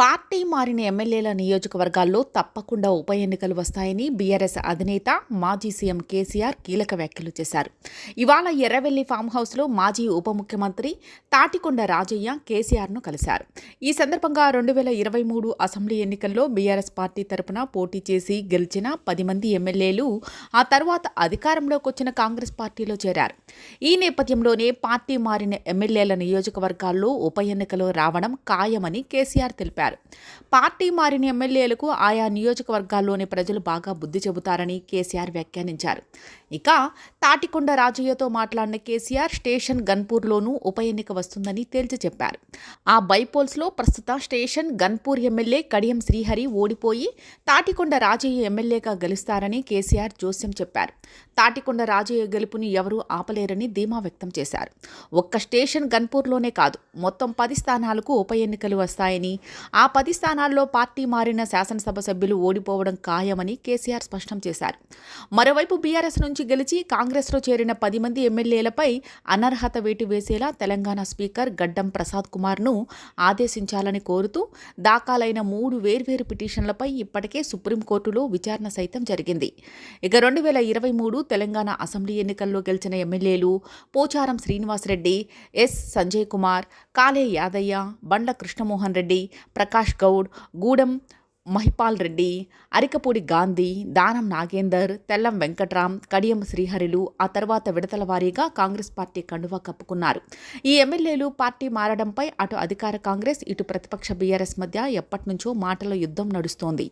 Party మారిన ఎమ్మెల్యేల నియోజకవర్గాల్లో తప్పకుండా ఉప ఎన్నికలు వస్తాయని బీఆర్ఎస్ అధినేత మాజీ సీఎం కేసీఆర్ కీలక వ్యాఖ్యలు చేశారు. ఇవాళ ఎర్రవెల్లి ఫామ్ హౌస్లో మాజీ ఉప ముఖ్యమంత్రి తాటికొండ రాజయ్య కేసీఆర్ను కలిశారు. ఈ సందర్భంగా రెండు వేల ఇరవై మూడు అసెంబ్లీ ఎన్నికల్లో బీఆర్ఎస్ పార్టీ తరపున పోటీ చేసి గెలిచిన పది మంది ఎమ్మెల్యేలు ఆ తర్వాత అధికారంలోకి వచ్చిన కాంగ్రెస్ పార్టీలో చేరారు. ఈ నేపథ్యంలోనే పార్టీ మారిన ఎమ్మెల్యేల నియోజకవర్గాల్లో ఉప ఎన్నికలు రావడం ఖాయమని కేసీఆర్ తెలిపారు. పార్టీ మారిన ఎమ్మెల్యేలకు ఆయా నియోజకవర్గాల్లోని ప్రజలు బాగా బుద్ధి చెబుతారని కేసీఆర్ వ్యాఖ్యానించారు. ఇక తాటికొండ రాజయ్యతో మాట్లాడిన కేసీఆర్ స్టేషన్ గన్పూర్లోనూ ఉప ఎన్నిక వస్తుందని తేల్చి చెప్పారు. ఆ బైపోల్స్లో ప్రస్తుత స్టేషన్ గన్పూర్ ఎమ్మెల్యే కడియం శ్రీహరి ఓడిపోయి తాటికొండ రాజయ్య ఎమ్మెల్యేగా గెలుస్తారని కేసీఆర్ జోస్యం చెప్పారు. తాటికొండ రాజయ్య గెలుపుని ఎవరూ ఆపలేరని ధీమా వ్యక్తం చేశారు. ఒక్క స్టేషన్ గన్పూర్లోనే కాదు మొత్తం పది స్థానాలకు ఉప ఎన్నికలు వస్తాయని ఆ పది స్థానాల్లో పార్టీ మారిన శాసనసభ సభ్యులు ఓడిపోవడం ఖాయమని కేసీఆర్ స్పష్టం చేశారు. మరోవైపు బీఆర్ఎస్ నుంచి గెలిచి కాంగ్రెస్లో చేరిన పది మంది ఎమ్మెల్యేలపై అనర్హత వేటు వేసేలా తెలంగాణ స్పీకర్ గడ్డం ప్రసాద్ కుమార్ను ఆదేశించాలని కోరుతూ దాఖలైన మూడు వేర్వేరు పిటిషన్లపై ఇప్పటికే సుప్రీంకోర్టులో విచారణ సైతం జరిగింది. ఇక రెండు వేల ఇరవై మూడు తెలంగాణ అసెంబ్లీ ఎన్నికల్లో గెలిచిన ఎమ్మెల్యేలు పోచారం శ్రీనివాసరెడ్డి ఎస్. సంజయ్ కుమార్ కాలే యాదయ్య బండ్ల కృష్ణమోహన్ రెడ్డి ప్రకాష్ గౌడ్ గూడెం మహిపాల్ రెడ్డి అరికపూడి గాంధీ దానం నాగేందర్ తెల్లం వెంకట్రామ్ కడియం శ్రీహరిలు ఆ తర్వాత విడతల వారీగా కాంగ్రెస్ పార్టీ కండువా కప్పుకున్నారు. ఈ ఎమ్మెల్యేలు పార్టీ మారడంపై అటు అధికార కాంగ్రెస్ ఇటు ప్రతిపక్ష బీఆర్ఎస్ మధ్య ఎప్పటినుంచో మాటల యుద్ధం నడుస్తోంది.